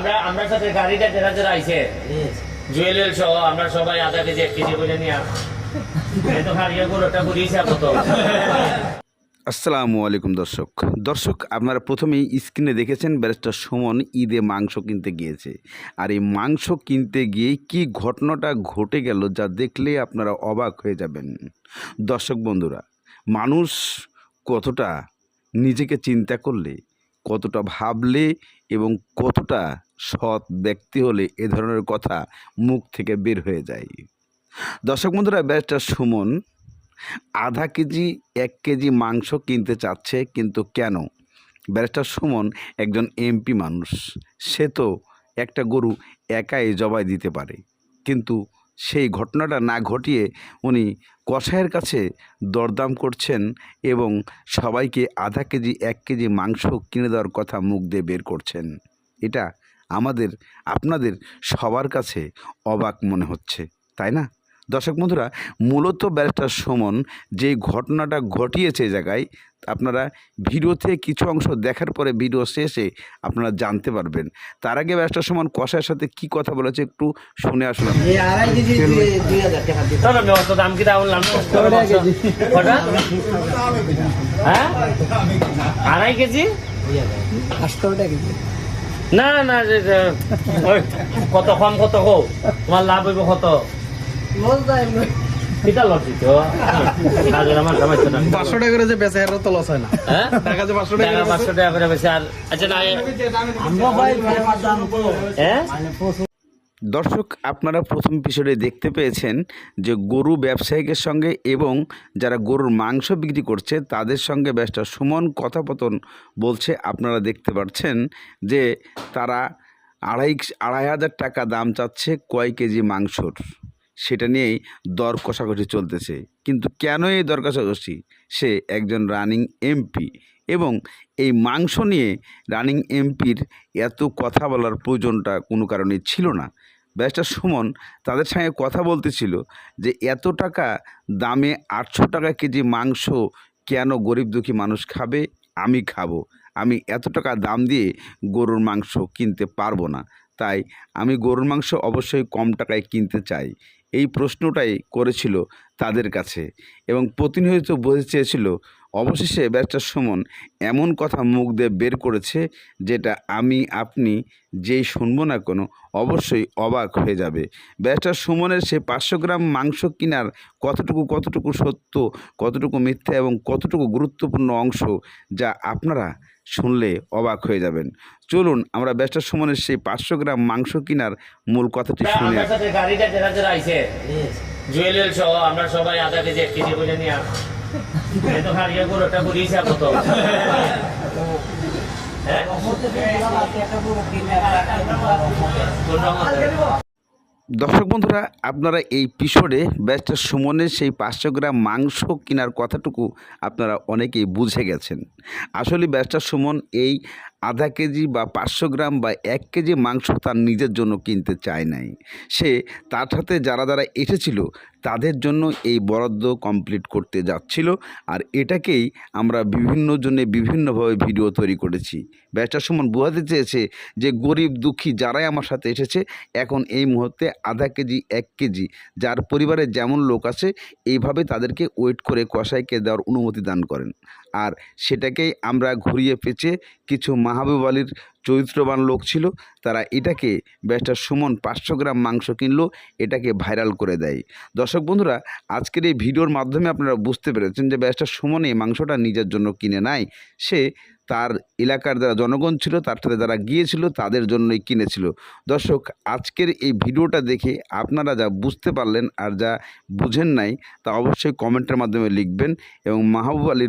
আমরা আমরা সাথে গাড়িটা যারা যারা আইছে জুয়েলের সহ আমরা সবাই আধা কেজি এক কেজি করে নিয়ে তো খারিয়া গরুটা ঘুরিয়েছে আপাতত। আসসালামু আলাইকুম দর্শক। দর্শক আপনারা প্রথমেই স্ক্রিনে দেখেছেন ব্যারিস্টার সুমন ঈদে মাংস কিনতে গিয়েছে। আর এই মাংস কিনতে গিয়ে কি ঘটনাটা ঘটে গেল যা দেখলে আপনারা অবাক হয়ে যাবেন। দর্শক বন্ধুরা মানুষ কতটা নিজেকে চিন্তা করলে কতটা ভাবলে এবং কতটা সৎ ব্যক্তি হলে এ ধরনের কথা মুখ থেকে বের হয়ে যায়। দর্শক বন্ধুরা, ব্যারিস্টার সুমন আধা কেজি, এক কেজি মাংস কিনতে চাচ্ছে, কিন্তু কেন? ব্যারিস্টার সুমন একজন এমপি মানুষ। সে তো একটা গরু একাই জবাই দিতে পারে। কিন্তু সেই ঘটনাটা না ঘটিয়ে উনি কষায়ের কাছে দরদাম করছেন এবং সবাইকে আধা কেজি, এক কেজি মাংস কিনে দেওয়ার কথা মুখ দিয়ে বের করছেন। এটা আমাদের আপনাদের সবার কাছে অবাক মনে হচ্ছে তাই না? দর্শক বন্ধুরা মূলত ব্যারিস্টার সুমন যে ঘটনাটা ঘটিয়েছে এই জায়গায় আপনারা ভিডিওতে কিছু অংশ দেখার পরে ভিডিও শেষে আপনারা জানতে পারবেন। তার আগে ব্যারিস্টার সুমন কষার সাথে কি কথা বলেছে একটু শুনে আসলাম। এই আড়াই কেজি। না না কত কম কত কো তোমার লাভ হইব কত? লস দিত কাজের আমার না। পাঁচশো টাকা করে যে বেচে এর তো লস হয় না। হ্যাঁ? টাকা যে পাঁচশো টাকা পাঁচশো টাকা করে আর আচ্ছা না আমরা ভাই হ্যাঁ? মানে দর্শক, আপনারা প্রথম এপিসোডে দেখতে পেয়েছেন যে গরু ব্যবসায়িকের সঙ্গে এবং যারা গরুর মাংস বিক্রি করছে, তাদের সঙ্গে ব্যবসা সুমন কথাপতন বলছে। আপনারা দেখতে পাচ্ছেন যে তারা আড়াই আড়াই হাজার টাকা দাম চাচ্ছে কয় কেজি মাংসর। সেটা নিয়েই দর কষাকষি চলতেছে। কিন্তু কেন এই দর কষাকষি? সে একজন রানিং এমপি এবং এই মাংস নিয়ে রানিং এমপির এত কথা বলার প্রয়োজনটা কোনো কারণে ছিল না। ব্যারিস্টার সুমন তাদের সঙ্গে কথা বলতেছিল যে, এত টাকা দামে আটশো টাকা কেজি মাংস কেন গরিব দুঃখী মানুষ খাবে? আমি খাব। আমি এত টাকা দাম দিয়ে গরুর মাংস কিনতে পারব না। তাই আমি গরুর মাংস অবশ্যই কম টাকায় কিনতে চাই। এই প্রশ্নটাই করেছিল তাদের কাছে এবং প্রতিনিয়ত বলতে চেয়েছিল অবশেষে ব্যারিস্টার সুমন এমন কথা মুখ দিয়ে বের করেছে যেটা আমি আপনি যেই শুনব না কোনো অবশ্যই অবাক হয়ে যাবে ব্যারিস্টার সুমনের সে পাঁচশো গ্রাম মাংস কেনার কতটুকু কতটুকু সত্য কতটুকু মিথ্যা এবং কতটুকু গুরুত্বপূর্ণ অংশ যা আপনারা শুনলে অবাক হয়ে যাবেন চলুন আমরা ব্যারিস্টার সুমনের সেই পাঁচশো গ্রাম মাংস কেনার মূল কথাটি শুনে। আচ্ছা। সাথে গাড়িটা জুয়েলের সহ আমরা সবাই আধা কেজি এক কেজি নিয়ে তো আপাতত হ্যাঁ? দর্শক বন্ধুরা, আপনারা এই পিসোডে ব্যারিস্টার সুমনের সেই পাঁচশো গ্রাম মাংস কেনার কথাটুকু আপনারা অনেকেই বুঝে গেছেন। আসলে ব্যারিস্টার সুমন এই আধা কেজি বা পাঁচশো গ্রাম বা এক কেজি মাংস তার নিজের জন্য কিনতে চায় নাই। সে তার সাথে যারা যারা এসেছিল তাদের জন্য এই বরাদ্দ কমপ্লিট করতে যাচ্ছিল আর এটাকেই আমরা বিভিন্ন জনে বিভিন্নভাবে ভিডিও তৈরি করেছি। ব্যারিস্টার সুমন বোঝাতে চেয়েছে যে গরিব দুঃখী যারাই আমার সাথে এসেছে এখন এই মুহূর্তে আধা কেজি, এক কেজি যার পরিবারে যেমন লোক আছে, এইভাবে তাদেরকে ওয়েট করে কষাইকে দেওয়ার অনুমতি দান করেন। আর সেটাকেই আমরা ঘুরিয়ে পেঁচে কিছু মাহবুব আলীর চরিত্রবান লোক ছিল, তারা এটাকে ব্যারিস্টার সুমন পাঁচশো গ্রাম মাংস কিনলো, এটাকে ভাইরাল করে দেয়। দর্শক বন্ধুরা, আজকের এই ভিডিওর মাধ্যমে আপনারা বুঝতে পেরেছেন যে ব্যারিস্টার সুমন এই মাংসটা নিজের জন্য কিনে নাই। সে তার এলাকার যারা জনগণ ছিল, তার সাথে যারা গিয়েছিল, তাদের জন্যই কিনেছিল। দর্শক, আজকের এই ভিডিওটা দেখে আপনারা যা বুঝতে পারলেন আর যা বুঝেন নাই, তা অবশ্যই কমেন্টের মাধ্যমে লিখবেন এবং মাহবুব আলীর